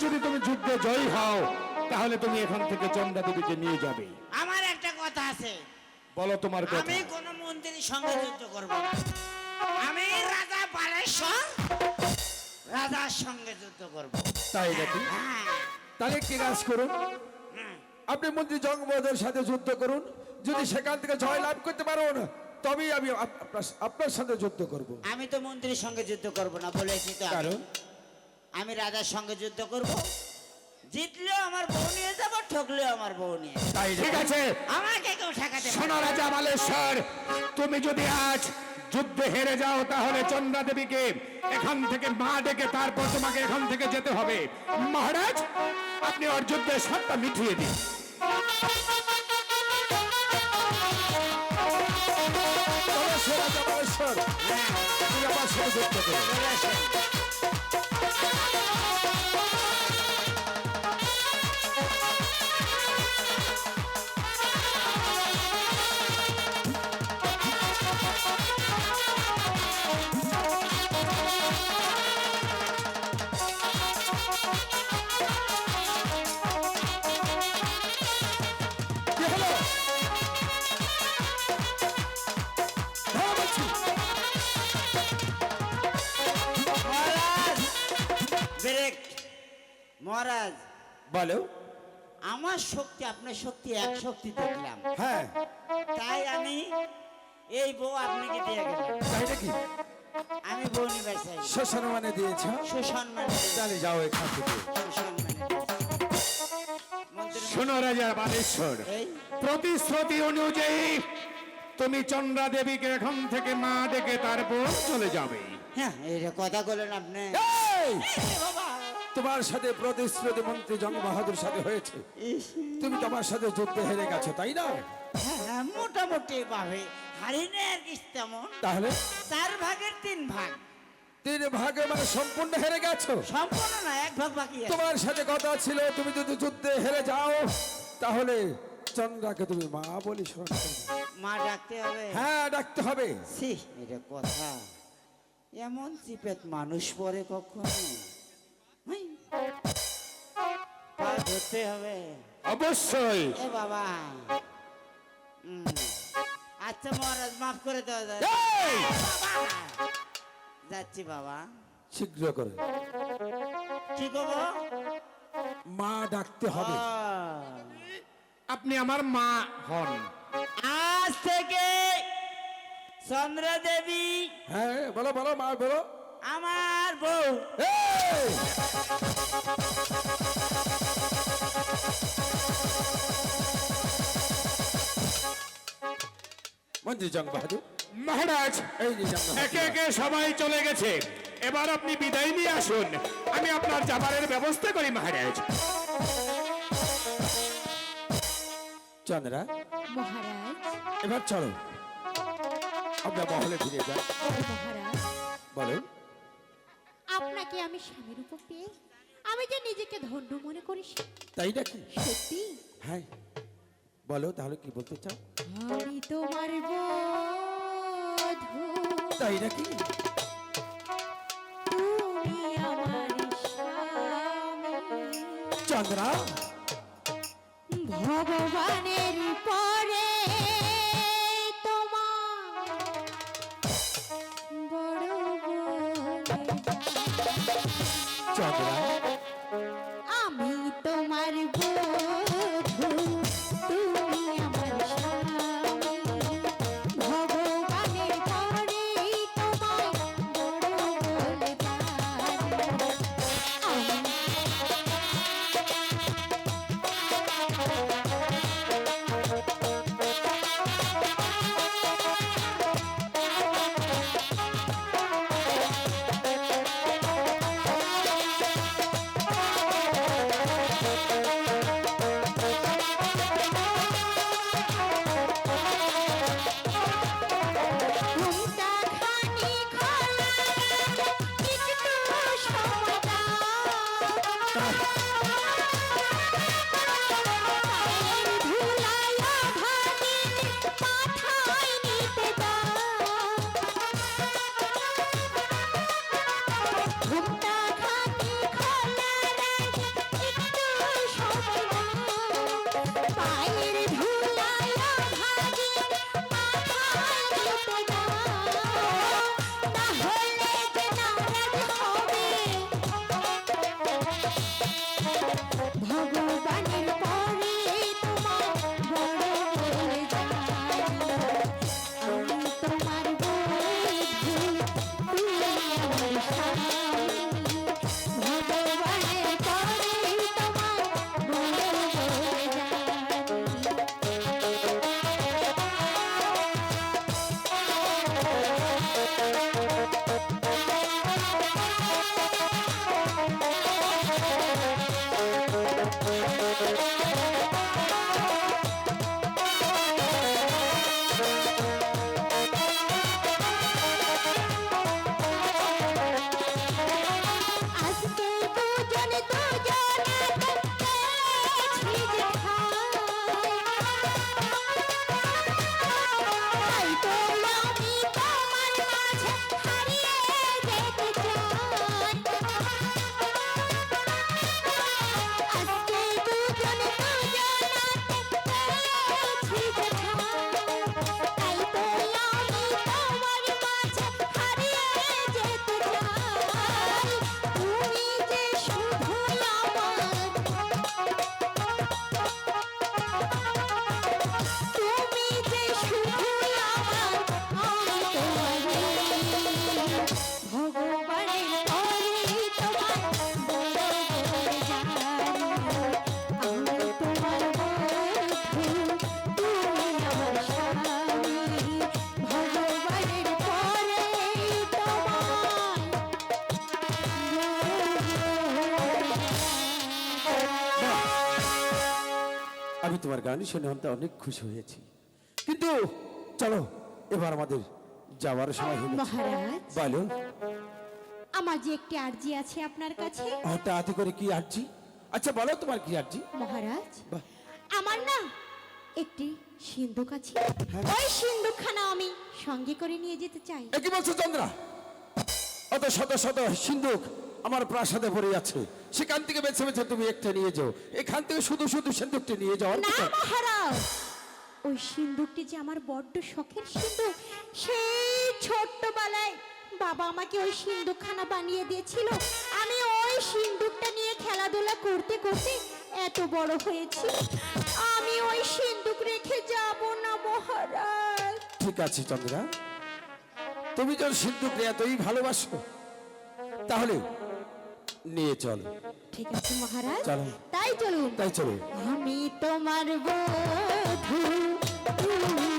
যদি তুমি যুদ্ধে জয়ী হও তাহলে তুমি এখান থেকে চন্দ্রা দেবীকে নিয়ে যাবে। আমার একটা কথা আছে। বলো তোমার কথা। আমি কোন মন্ত্রীর সঙ্গে যুদ্ধ করব না। আমি রাজা বালেশ্বর রাজার সঙ্গে যুদ্ধ করব। তাই নাকি? হ্যাঁ তাহলে কি কাজ করুন। হ্যাঁ। আপনি মন্ত্রী জঙ্গবদের সাথে যুদ্ধ করুন। যদি সেখান থেকে জয় লাভ করতে পারুন তবেই আমি আপ- আপনার সাথে যুদ্ধ করব। আমি তো মন্ত্রীর সঙ্গে যুদ্ধ করব না বলেছি তো। কারণ? আমি রাজার সঙ্গে যুদ্ধ করব। জিতলেও আমার বউ নিয়ে যাব ঠকলেও আমার বউ নিয়ে তাই ঠিক আছে। আমাকে কেউ ঠেকাতে শোনো রাজা বালেশ্বর তুমি যদি আজ যুদ্ধে হেরে যাও তাহলে চন্দ্রা দেবীকে এখান থেকে মা ডেকে তারপর তোমাকে এখান থেকে যেতে হবে। মহারাজ আপনি ওর যুদ্ধের সবটা মিটিয়ে দিন। তুমি আমার মহারাজ বলো। আমার শক্তি আপনার শক্তি এক শক্তি দেখলাম। হ্যাঁ। তাই আমি এই বউ আপনাকে দিয়ে গেলাম। তাই নাকি? আমি বউ নিবে চাই। শ্মশান মানে দিয়েছ? সুসম্মান। তাহলে যাও এখান থেকে। শোনো রাজা বালেশ্বর এই। প্রতিশ্রুতি অনুযায়ী তুমি চন্দ্রা দেবীকে এখান থেকে মা ডেকে তারপর চলে যাবে। হ্যাঁ এইটা কথা বলেন আপনি। তোমার সাথে প্রতিশ্রুতি মন্ত্রী জং বাহাদুর সাথে হয়েছে। তুমি তোমার সাথে যুদ্ধে হেরে গেছো তাই না? হ্যাঁ মোটামুটি ভাবে। হারিনে আর কি তেমন। তাহলে? চার ভাগের তিন ভাগ। তিন ভাগে মানে সম্পূর্ণ হেরে গেছো? সম্পূর্ণ না এক ভাগ বাকি আছে। তোমার সাথে কথা ছিল তুমি যদি যুদ্ধে হেরে যাও তাহলে চন্দ্রাকে তুমি মা বলি। মা ডাকতে হবে? হ্যাঁ ডাকতে হবে। সি এটা কথা। এমন চিপেত মানুষ পরে কখনো। পা ধরতে হবে অবশ্যই। এ বাবা। আচ্ছা মহারাজ মাফ করে দেওয়া যায় যাচ্ছি বাবা। শীঘ্র করে। কি করব মা ডাকতে হবে। আপনি আমার মা হন। আজ থেকে চন্দ্র দেবী হ্যাঁ বলো বলো মা বলো। আমার বউ! মন্ত্রী জং বাহাদুর। মহারাজ এই যে জং একে একে সবাই চলে গেছে। এবার আপনি বিদায় নিয়ে আসুন। আমি আপনার যাবারের ব্যবস্থা করি মহারাজ। চন্দ্রা মহারাজ। এবার চলো। আমরা মহলে ফিরে যাই। মহারাজ। বলো আপনাকে আমি স্বামীর উপর পেয়ে আমি যে নিজেকে ধন্য মনে করি তাই নাকি? সত্যি? হ্যাঁ। বলো তাহলে কি বলতে চাও? আমি তোমার বধূ। তাই নাকি? তুমি আমার স্বামী। চন্দ্রা। ভগবানের পরে চন্দ্রা আমি তোমার গান শুনে অন্ত অনেক খুশি হয়েছি। কিন্তু চলো এবার আমাদের যাওয়ার সময় হলো। মহারাজ। বলো। আমার যে একটি আর্জি আছে আপনার কাছে। হঠাৎ করে কি আর্জি? আচ্ছা বলো তোমার কি আর্জি? মহারাজ বাহ। আমার না একটি সিন্ধুক আছে। হ্যাঁ। ওই সিন্ধুকখানা আমি সঙ্গে করে নিয়ে যেতে চাই। একই বলছো চন্দ্রা? অত শত শত সিন্ধুক আমার প্রাসাদে ভরে আছে। সেখান থেকে বেছে বেছে তুমি একটা নিয়ে যাও। এখান থেকে শুধু শুধু সিন্দুকটি নিয়ে যাও না মহারাজ। ওই সিন্দুকটি যে আমার বড্ড শখের সিন্দুক সেই ছোট্টবেলায় বাবা আমাকে ওই সিন্দুকখানা বানিয়ে দিয়েছিল। আমি ওই সিন্দুকটা নিয়ে খেলাধুলা করতে করতে এত বড় হয়েছি। আমি ওই সিন্দুক রেখে যাব না মহারাজ। ঠিক আছে চন্দ্রা তুমি যখন সিন্ধুককে এতই ভালোবাসো তাহলে নিয়ে চল। ঠিক আছে মহারাজ। তাই চলুন। তাই চলুন। আমি তোমার বধু। তুমি